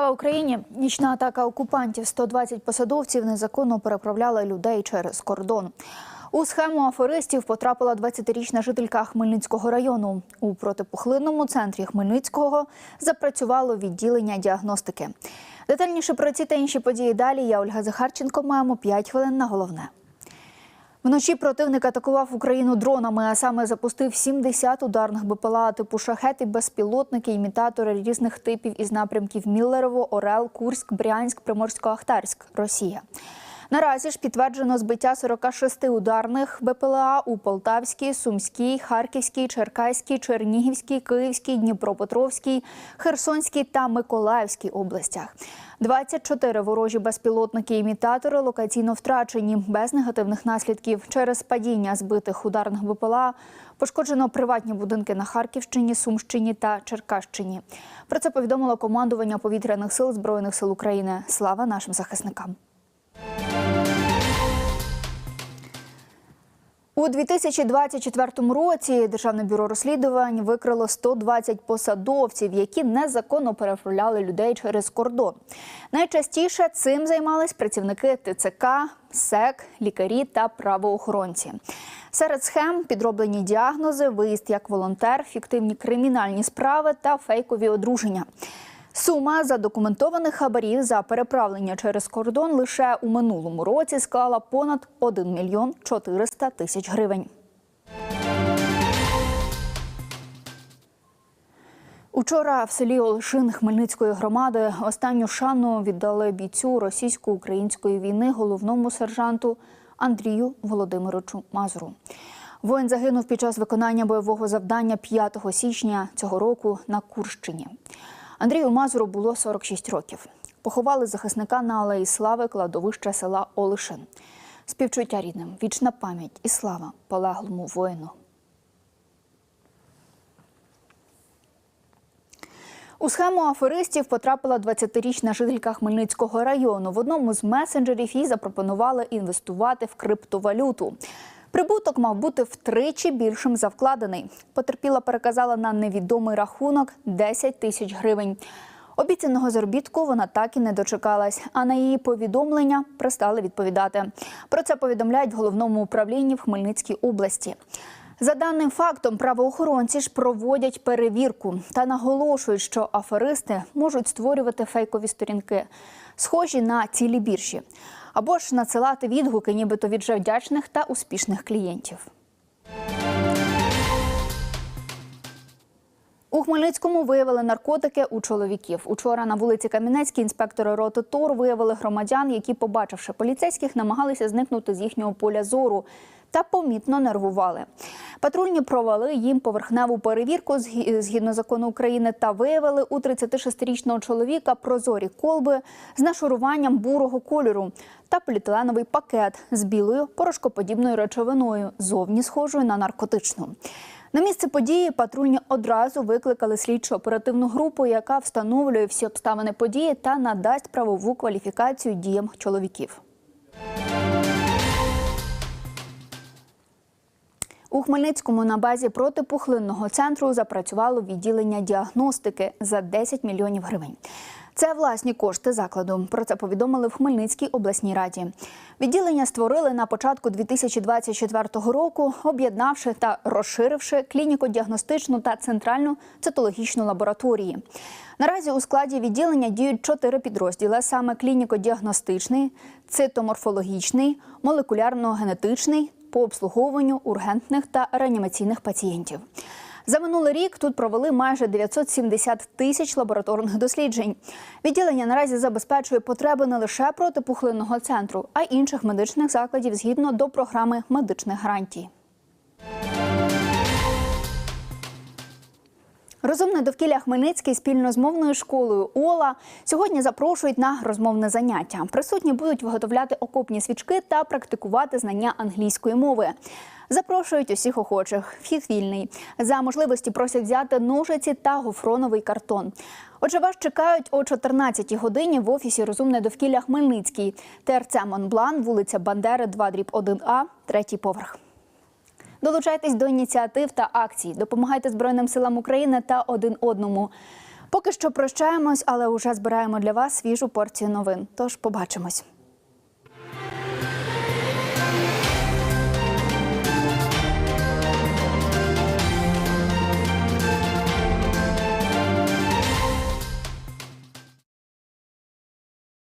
Слава Україні! Нічна атака окупантів. 120 посадовців незаконно переправляли людей через кордон. У схему аферистів потрапила 20-річна жителька Хмельницького району. У протипухлинному центрі Хмельницького запрацювало відділення діагностики. Детальніше про ці та інші події далі. Я Ольга Захарченко. Маємо 5 хвилин на головне. Вночі противник атакував Україну дронами, а саме запустив 70 ударних БПЛА типу шахети, безпілотники, імітатори різних типів із напрямків Міллерово, Орел, Курськ, Брянськ, Приморсько-Ахтарськ, Росія. Наразі ж підтверджено збиття 46 ударних БПЛА у Полтавській, Сумській, Харківській, Черкаській, Чернігівській, Київській, Дніпропетровській, Херсонській та Миколаївській областях. 24 ворожі безпілотники-імітатори локаційно втрачені без негативних наслідків через падіння збитих ударних БПЛА. Пошкоджено приватні будинки на Харківщині, Сумщині та Черкащині. Про це повідомило командування повітряних сил збройних сил України. Слава нашим захисникам. У 2024 році Державне бюро розслідувань викрило 120 посадовців, які незаконно переправляли людей через кордон. Найчастіше цим займались працівники ТЦК, СЕК, лікарі та правоохоронці. Серед схем підроблені діагнози, виїзд як волонтер, фіктивні кримінальні справи та фейкові одруження. Сума задокументованих хабарів за переправлення через кордон лише у минулому році склала понад 1 мільйон 400 тисяч гривень. Учора в селі Олешин Хмельницької громади останню шану віддали бійцю російсько-української війни головному сержанту Андрію Володимировичу Мазуру. Воїн загинув під час виконання бойового завдання 5 січня цього року на Курщині. Андрію Мазуру було 46 років. Поховали захисника на алеї слави кладовища села Олишин. Співчуття рідним, вічна пам'ять і слава полеглому воїну. У схему аферистів потрапила 20-річна жителька Хмельницького району. В одному з месенджерів їй запропонували інвестувати в криптовалюту. Прибуток мав бути втричі більшим за вкладений. Потерпіла переказала на невідомий рахунок 10 тисяч гривень. Обіцяного заробітку вона так і не дочекалась, а на її повідомлення пристали відповідати. Про це повідомляють в головному управлінні в Хмельницькій області. За даним фактом, правоохоронці ж проводять перевірку та наголошують, що аферисти можуть створювати фейкові сторінки, схожі на цілі біржі, або ж надсилати відгуки, нібито від вже вдячних та успішних клієнтів. У Хмельницькому виявили наркотики у чоловіків. Учора на вулиці Кам'янецькій інспектори роти ТОР виявили громадян, які, побачивши поліцейських, намагалися зникнути з їхнього поля зору та помітно нервували. Патрульні провели їм поверхневу перевірку згідно закону України та виявили у 36-річного чоловіка прозорі колби з нашуруванням бурого кольору та поліетиленовий пакет з білою порошкоподібною речовиною, зовні схожою на наркотичну. На місце події патрульні одразу викликали слідчо оперативну групу, яка встановлює всі обставини події та надасть правову кваліфікацію діям чоловіків. У Хмельницькому на базі протипухлинного центру запрацювало відділення діагностики за 10 мільйонів гривень. Це власні кошти закладу. Про це повідомили в Хмельницькій обласній раді. Відділення створили на початку 2024 року, об'єднавши та розширивши клініко-діагностичну та центральну цитологічну лабораторії. Наразі у складі відділення діють чотири підрозділи: саме клініко-діагностичний, цитоморфологічний, молекулярно-генетичний по обслуговуванню ургентних та реанімаційних пацієнтів. За минулий рік тут провели майже 970 тисяч лабораторних досліджень. Відділення наразі забезпечує потреби не лише протипухлинного центру, а й інших медичних закладів згідно до програми медичних гарантій. Розумне довкілля Хмельницький спільно з мовною школою Ола сьогодні запрошують на розмовне заняття. Присутні будуть виготовляти окопні свічки та практикувати знання англійської мови. Запрошують усіх охочих. Вхід вільний. За можливості просять взяти ножиці та гофроновий картон. Отже, вас чекають о 14 годині в офісі Розумне довкілля Хмельницький, ТРЦ Монблан, вулиця Бандери, 2 дріб 1А, третій поверх. Долучайтесь до ініціатив та акцій, допомагайте Збройним силам України та один одному. Поки що прощаємось, але уже збираємо для вас свіжу порцію новин. Тож побачимось.